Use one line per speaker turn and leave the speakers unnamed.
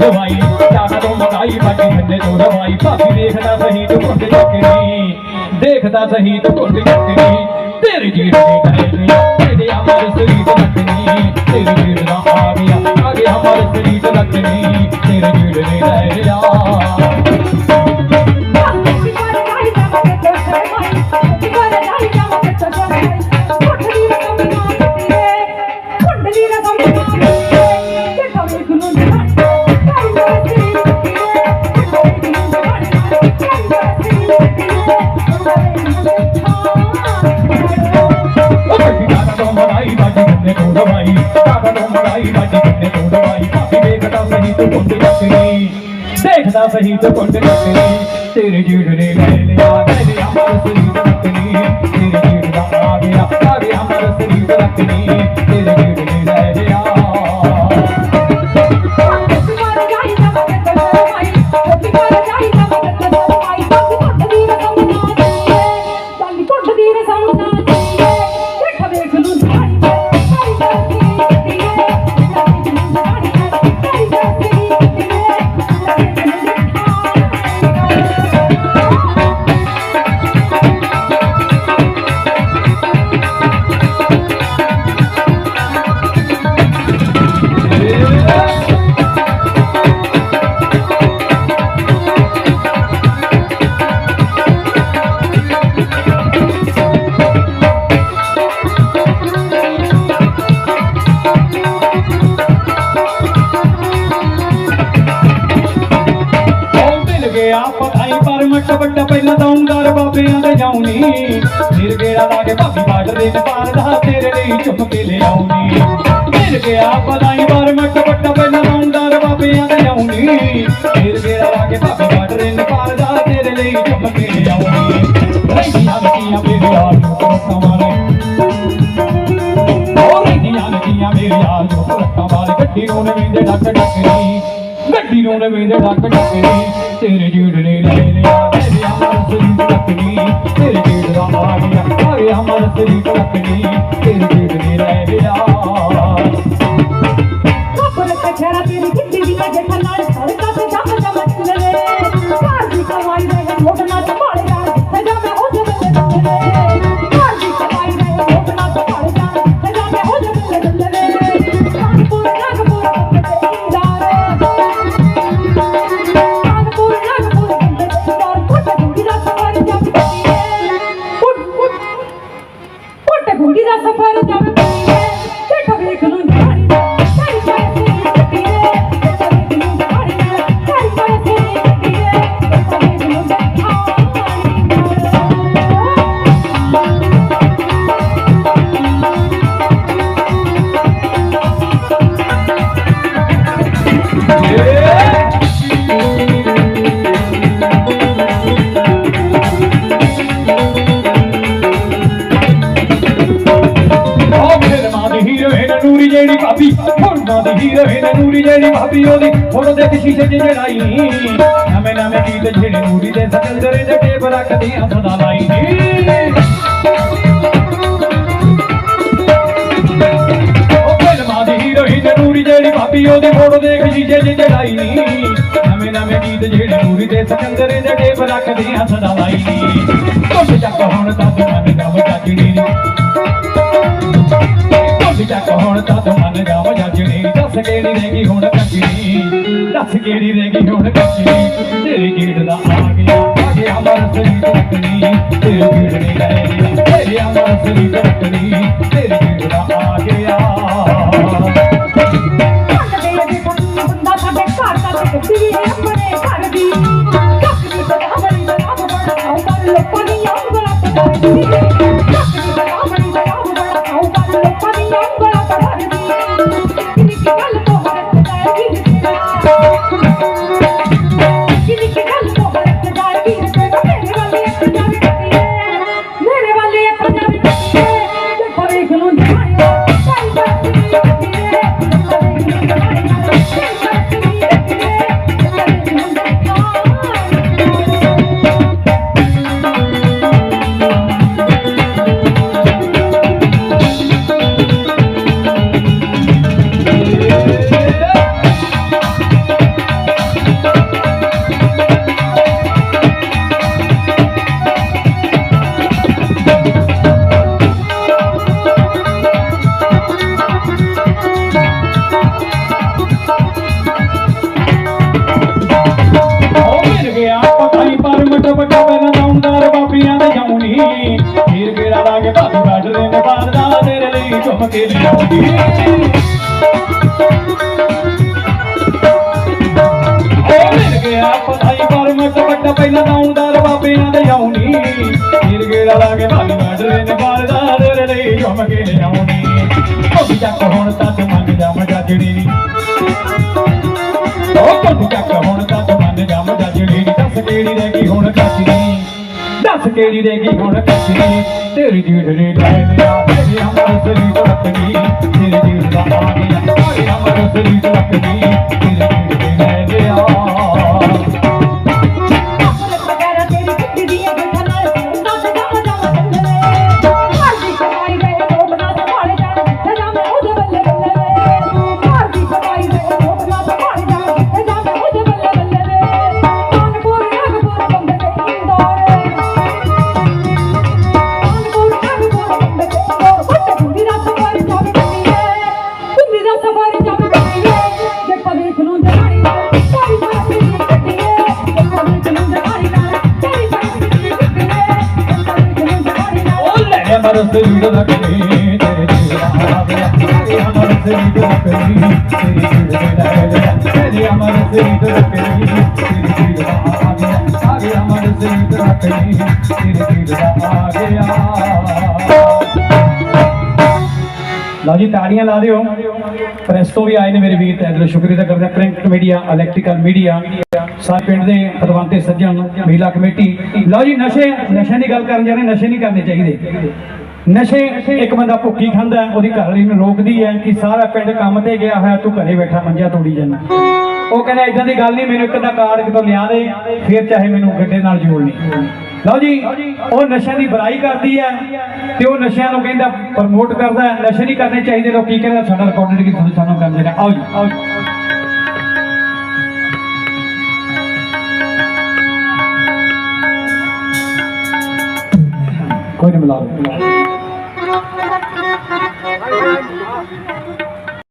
ਦਵਾਈ ਜਾਣਾ ਤੋਂ ਮਗਾਈ, ਬਾਕੀ ਬੰਦੇ ਤੋਂ ਦਵਾਈ। ਭਾਬੀ ਦੇਖਦਾ ਸਹੀ ਤੂੰ ਕੁੰਡ ਚੱਕਣੀ ਦੇਖਦਾ ਸਹੀ ਤੂੰ ਕੁੰਡ ਚੱਕਣੀ ਤੇਰੀ ਜੀੜ ਦੇ ਗਏ ਤੇਰੇ ਅਮਰ ਸਰੀਰ ਲੱਕਣੀ ਤੇਰੀ ਜੀੜ ਦਾ ਆ ਗਿਆ ਆ ਗਿਆ ਅਮਰ ਸਰੀਰ ਲੱਕਣੀ ਦੇਖਦਾ ਸਹੀ ਤੂੰ ਕੁੰਡ ਚੱਕਣੀ ਤੇਰੇ ਜੀੜ ਨੇ ਲੈ ਲਿਆ ਤੇਰੇ ਅਮਰ ਸਰੀਰ ਰੱਖਣੀ। ਤੇਰੇ ਜੀੜ ਦਾ ਗਿਆ ਪਤਾਈ ਪਰ ਮੱਟ ਵੱਡਾ ਪਹਿਲਾਂ ਦਊਂਦਾਰ ਬਾਬਿਆਂ ਦੇ ਜਾਉਣੀ। ਫਿਰ ਗੇੜਾ ਲਾ ਕੇ ਭਾਬੀ ਬਾਰਡਰ ਦੇ ਪਾਰ ਦਾ ਤੇਰੇ ਲਈ ਚੁੱਪ ਕੇ ਲਿਆਉਣੀ। ਮਿਲ ਗਿਆ ਪਤਾਈ ਪਰ ਮੱਟ ਵੱਡਾ ਪਹਿਲਾਂ ਦਊਂਦਾਰ ਬਾਬਿਆਂ ਦੇ ਜਾਉਣੀ। ਫਿਰ ਗੇੜਾ ਲਾ ਕੇ ਭਾਬੀ ਬਾਰਡਰ ਦੇ ਪਾਰ ਦਾ ਤੇਰੇ ਲਈ ਚੁੱਪ ਕੇ ਲਿਆਉਣੀ। ਰਹਿੰਦੀਆਂ ਲੱਗੀਆਂ ਮੇਰੇ ਯਾਰ ਵਾਲੇ। ਉਹ ਰਹਿੰਦੀਆਂ ਲੱਗੀਆਂ ਮੇਰੇ ਯਾਰ ਵਾਲੇ। ਗੱਡੀ ਨੂੰ ਨਵੀਂਦੇ ਡੱਕ ਡੱਕਣੀ ਗੱਡੀ ਨੂੰ ਨਵੀਂਦੇ ਡੱਕ ਡੱਕਣੀ ਤੇਰੇ ਜੀੜ ਨੇ ਲੈ ਲਿਆ, ਤੇਰੇ ਅਮਰ ਸਰੀਰ ਰੱਖਣੀ ਤੇਰੇ ਜੀੜ ਦਾ ਆ ਗਿਆ ਆ ਗਿਆ ਅਮਰ ਸਰੀਰ ਰੱਖਣੀ ਤੇਰੇ ਜੀੜ ਨੇ ਲੈ ਲਿਆ।
ਤੇਰੀ ਕਿੱਡੀ ਦੀ ਜੇ ਖਨਾਲ ਸੜਕਾਂ
ਹੀਰੋਇਨ ਨੂਰੀ ਜਿਹੜੀ ਭਾਬੀ ਉਹਦੀ ਫੋਟੋ ਦੇ ਸ਼ੀਸ਼ੇ 'ਚ ਜੜਾਈ ਨਵੇਂ ਨਵੇਂ ਗੀਤ ਜਿਹੜੇ ਨੂਰੀ ਦੇ ਸਕੰਦਰੇ ਦੇ ਟੇਪ ਰੱਖਦੀਆਂ ਸਦਾ ਲਾਈ ਉਹ ਮੇਰੇ ਨੂਰੀ ਜਿਹੜੀ ਭਾਬੀ ਉਹਦੀ, ਫੋਟੋ ਦੇਖ ਸ਼ੀਸ਼ੇ 'ਚ ਜੜਾਈ ਨਵੇਂ ਨਵੇਂ ਗੀਤ ਜਿਹੜੇ ਨੂਰੀ ਦੇ ਸਕੰਦਰੇ ਦੇ ਟੇਪ ਰੱਖਦੀਆਂ ਸਦਾ ਲਾਈ ਕੁਝ ਚੱਕ ਹੁਣ ਤਾਂ ਮਨ ਗਮ ਜਾਜਣੀ ਕੁਝ ਚੱਕ ਹੁਣ ਤਾਂ ਮਨ ਗਮ ਜਾਜਣੀ ਕਿਹੜੀ ਰਹਿ ਗਈ ਹੁਣ ਕੱਚਣੀ ਦੱਸ ਕਿਹੜੀ ਰਹਿ ਗਈ ਹੁਣ ਕੱਚਣੀ ਤੇਰੇ ਜੀੜ ਦਾ ਆ ਗਿਆ ਆ ਗਿਆ ਅਮਰ ਸਰੀਰ ਰੱਖਣੀ ਤੇਰੀ ਜੀੜ ਨੇ ਲੈ ਲਿਆ ਤੇਰੀ ਅਮਰ ਸਰੀਰ ਰੱਖਣੀ ਤੇਰੀ ਜੀੜ ਦਾ ਆ ਗਿਆ।
ਬੰਦਾ ਸਾਡੇ ਘਰ ਦਾ ਤੇ ਆਪਣੇ ਘਰ ਦੀ। ਕੱਕ ਦੀ ਬਰਾਬਰੀ ਦਾ ਆਪ ਬੜਾ ਲੋਕਾਂ ਦੀ ਉਂਗਲਾਂ ਪਕੜਦੀ
ਪਹਿਲਾਂ ਦਾਉਂਦਾਰ ਬਾਬਿਆਂ ਦੇ ਆਉਣੀ। ਫਿਰ ਗੇੜਾ ਲਾ ਕੇ ਭਾਲੀ ਮਾਡਰੇ ਨੇ ਬਾਰਦਾ ਤੇਰੇ ਲਈ ਜੁਮ ਕੇ ਲਿਆਉਣੀ। ਉਹ ਚੱਕ ਹੁਣ ਤੱਕ ਮੰਗ ਜਾ ਮਜਾ ਜਿਹੜੀ ਨੀ ਉਹ ਕੁੱਟ ਚੱਕ ਹੁਣ ਤੱਕ ਮੰਗ ਜਾ ਮਜਾ ਨੀ ਦੱਸ ਕਿਹੜੀ ਰਹਿ ਗਈ ਹੁਣ ਕੱਚੀ ਦੱਸ ਕਿਹੜੀ ਰਹਿ ਗਈ ਹੁਣ ਕੱਚੀ ਤੇਰੀ ਜੀੜ ਨੇ ਲੈ ਲਿਆ ਤੇਰੀ ਅਮਰ ਸਰੀ ਤੋਂ ਰੱਖਣੀ ਤੇਰੀ ਜੀੜ ਦਾ ਆ ਗਿਆ ਤੇਰੀ ਅਮਰ ਸਰੀ ਤੋਂ ਰੱਖਣੀ ਤੇਰੀ ਅਮਰ ਸਰੀ ਤੋਂ ਰੱਖਣੀ ਤੇਰੀ ਜੀੜ ਅਮਰ ਸਰੀ ਤੋਂ ਤੇਰੀ ਜੀੜ ਨੇ ਅਮਰ ਸਰੀ ਤੋਂ ਤੇਰੀ ਜੀੜ ਦਾ ਅਮਰ ਸਰੀ ਤੋਂ ਤੇਰੀ ਜੀੜ ਲਓ ਜੀ, ਤਾੜੀਆਂ ਲਾ ਦਿਓ। ਪ੍ਰੈਸ ਤੋਂ ਵੀ ਆਏ ਨੇ ਮੇਰੇ ਵੀਰ ਤੇ ਅਗਲੇ ਸ਼ੁਕਰੀਆ ਕਰਦਾ ਪ੍ਰਿੰਟ ਮੀਡੀਆ ਇਲੈਕਟ੍ਰੀਕਲ ਮੀਡੀਆ ਸਾਰੇ ਪਿੰਡ ਦੇ ਪ੍ਰਬੰਧਕ ਸੱਜਣ, ਮਹਿਲਾ ਕਮੇਟੀ। ਲਓ ਜੀ, ਨਸ਼ੇ, ਨਸ਼ਿਆਂ ਦੀ ਗੱਲ ਕਰਨ ਜਾ ਰਹੇ ਨਸ਼ੇ ਨਹੀਂ ਕਰਨੇ ਚਾਹੀਦੇ। ਨਸ਼ੇ ਇੱਕ ਬੰਦਾ ਭੁੱਖੀ ਖਾਂਦਾ ਹੈ, ਉਹਦੀ ਘਰਵਾਲੀ ਨੂੰ ਰੋਕਦੀ ਹੈ ਕਿ ਸਾਰਾ ਪਿੰਡ ਕੰਮ ਤੇ ਗਿਆ ਹੋਇਆ ਤੂੰ ਘਰੇ ਬੈਠਾ ਮੰਜਾ ਤੋੜੀ ਜਾਂਦਾ। ਉਹ ਕਹਿੰਦਾ ਇਦਾਂ ਦੀ ਗੱਲ ਨਹੀਂ ਮੈਨੂੰ ਇੱਕ ਦਾ ਕਾਰਡ ਕਿਤੋਂ ਲਿਆ ਦੇ ਫਿਰ ਚਾਹੇ ਮੈਨੂੰ ਗੱਡੇ ਨਾਲ ਜੋੜ ਲਈ ਲਓ ਜੀ ਉਹ ਨਸ਼ਿਆਂ ਦੀ ਬੁਰਾਈ ਕਰਦੀ ਹੈ ਤੇ ਉਹ ਨਸ਼ਿਆਂ ਨੂੰ ਕਹਿੰਦਾ ਪ੍ਰਮੋਟ ਕਰਦਾ ਨਸ਼ੇ ਨਹੀਂ ਕਰਨੇ ਚਾਹੀਦੇ ਲੋਕ ਕੀ ਕਹਿੰਦਾ ਸਾਡਾ ਰਿਕਾਰਡਡ ਕੀ ਤੁਹਾਨੂੰ ਸਾਨੂੰ ਕੰਮ ਦੇਣਾ। ਆਓ ਜੀ। ਆਓ ਜੀ ਕੋਈ ਨਹੀਂ ਮਿਲਾ